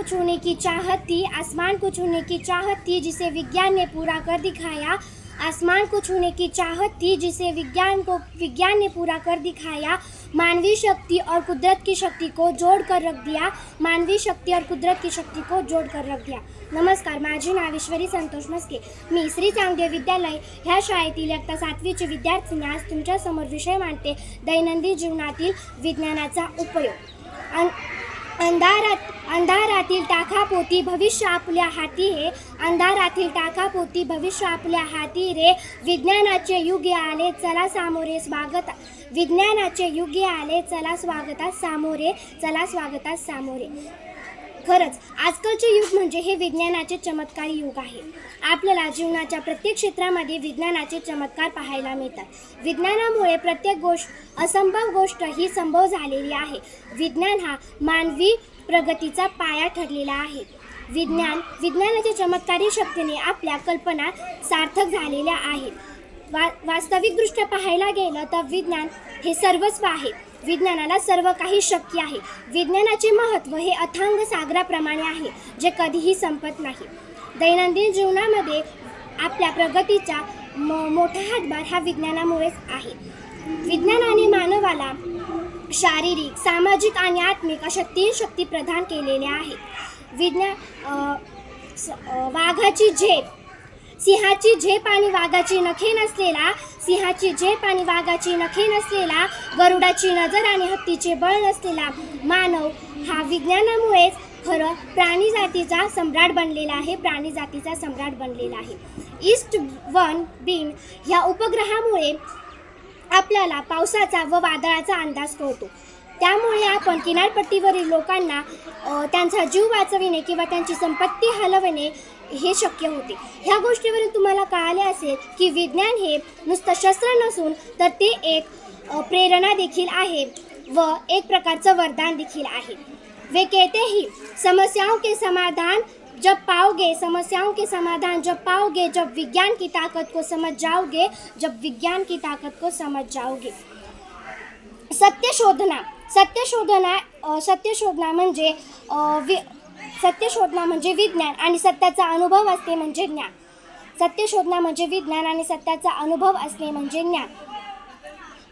को छूने की चाहत थी आसमान को छूने की चाहत थी जिसे विज्ञान ने पूरा कर दिखाया। आसमान को छूने की चाहत थी जिसे विज्ञान को विज्ञान ने पूरा कर दिखाया। मानवी शक्ति और कुदरत की शक्ति को जोड़ कर रख दिया। मानवी शक्ती और कुदरत की शक्ती को जोड कर रख दिया। नमस्कार माझे नाव ईश्वरी संतोष मस्के मी श्री चांगदेव विद्यालय ह्या शाळेतील इयत्ता सातवीचे विद्यार्थिनी आज तुमच्यासमोर विषय मांडते दैनंदिन जीवनातील विज्ञानाचा उपयोग. अन अंधारात अंधारातील टाकापोती भविष्य आपल्या हाती हे अंधारातील टाकापोती भविष्य आपल्या हाती रे. विज्ञानाचे युग आले चला सामोरे स्वागत. विज्ञानाचे युग आले चला स्वागतात सामोरे चला स्वागतात सामोरे. खरंच आजकालचे युग म्हणजे हे विज्ञानाचे चमत्कारी युग आहे. आपल्याला जीवनाच्या प्रत्येक क्षेत्रामध्ये विज्ञानाचे चमत्कार पाहायला मिळतात. विज्ञानामुळे प्रत्येक गोष्ट असंभव गोष्ट ही संभव झालेली आहे. विज्ञान हा मानवी प्रगतीचा पाया ठरलेला आहे. विज्ञान विज्ञानाच्या चमत्कारी शक्तीने आपल्या कल्पना सार्थक झालेल्या आहेत. वा वास्तविकदृष्ट्या पाहायला गेलं तर विज्ञान हे सर्वस्व आहे. विज्ञानाला सर्व काही शक्य आहे. विज्ञानाचे महत्त्व हे अथांग सागराप्रमाणे आहे जे कधीही संपत नाही. दैनंदिन जीवनामध्ये आपल्या प्रगतीचा म मोठा हातभार हा विज्ञानामुळेच आहे. विज्ञानाने मानवाला शारीरिक सामाजिक आणि आत्मिक अशा तीन शक्ती प्रदान केलेल्या आहेत. विज्ञान स- वाघाची झेप. सिंहाची झेप आणि वाघाची नखे नसलेला सिंहाची झेप आणि वाघाची नखे नसलेला गरुडाची नजर आणि हत्तीचे बळ नसलेला मानव हा विज्ञानामुळेच खरं प्राणी जातीचा सम्राट बनलेला आहे प्राणी जातीचा सम्राट बनलेला आहे. ईस्ट वन बीन ह्या उपग्रहामुळे आपल्याला पावसाचा व वादळाचा अंदाज कळतो. त्यामुळे आपण किनारपट्टीवरील लोकांना त्यांचा जीव वाचविणे किंवा त्यांची संपत्ती हलवणे हे शक्य होते. ह्या गोष्टीवरून तुम्हाला कळाले असेल की विज्ञान हे नुसतं शस्त्र नसून तर ते एक प्रेरणा देखील आहे व एक प्रकारचं वरदान देखील आहे. वे कहते ही समस्याओं के समाधान जब पाओगे समस्याओं के समाधान जब पाओगे जब विज्ञान की ताकत को समझ जाओगे जब विज्ञान की ताकत को समझ जाओगे। सत्य शोधना सत्य शोधना सत्य म्हणजे वि सत्यशोधना म्हणजे विज्ञान आणि सत्याचा अनुभव असणे म्हणजे ज्ञान. सत्यशोधना म्हणजे विज्ञान आणि सत्याचा अनुभव असणे म्हणजे ज्ञान.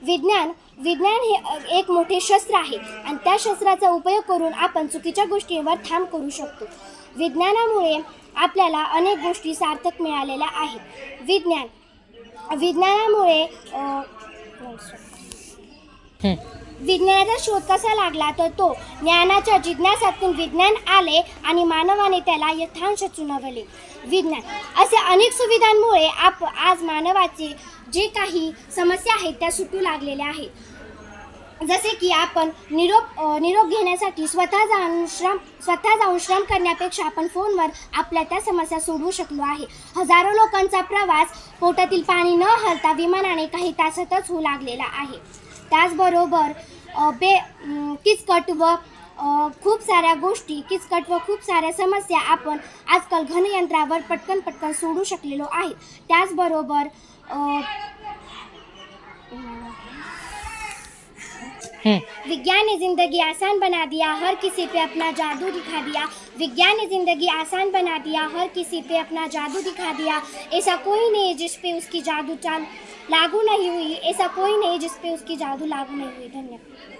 विज्ञान विज्ञान हे एक मोठे शस्त्र आहे आणि त्या शस्त्राचा उपयोग करून आपण चुकीच्या गोष्टींवर थांब करू शकतो. विज्ञानामुळे आपल्याला अनेक गोष्टी सार्थक मिळालेल्या आहेत. विज्ञान विज्ञानामुळे विज्ञानाचा शोध कसा लागला तर तो ज्ञानाच्या जिज्ञासातून विज्ञान आले आणि मानवाने त्याला यथांश चुनवले. विज्ञान. असे अनेक सुविधांमुळे आप आज मानवाचे जे काही समस्या आहेत त्या सुटू लागलेल्या आहेत. जसे की आपण निरोप निरोप घेण्यासाठी स्वतः जाऊन श्रम स्वतः जाऊन श्रम करण्यापेक्षा आपण फोनवर आपल्या त्या समस्या सोडवू शकलो आहे. हजारो लोकांचा प्रवास पोटातील पाणी न हलता विमानाने काही तासातच होऊ लागलेला आहे. त्याचबरोबर बे अम, किचकट व अ, खूप साऱ्या गोष्टी किचकट व खूप साऱ्या समस्या आपण आजकाल घनयंत्रावर पटकन पटकन सोडू शकलेलो आहे. त्याचबरोबर विज्ञान ने ज़िंदगी आसान बना दिया हर किसी पे अपना जादू दिखा दिया. विज्ञान ने ज़िंदगी आसान बना दिया हर किसी पे अपना जादू दिखा दिया. ऐसा कोई नहीं जिस पे उसकी जादू चाल लागू नहीं हुई ऐसा कोई नहीं जिस पे उसकी जादू लागू नहीं हुई। धन्यवाद।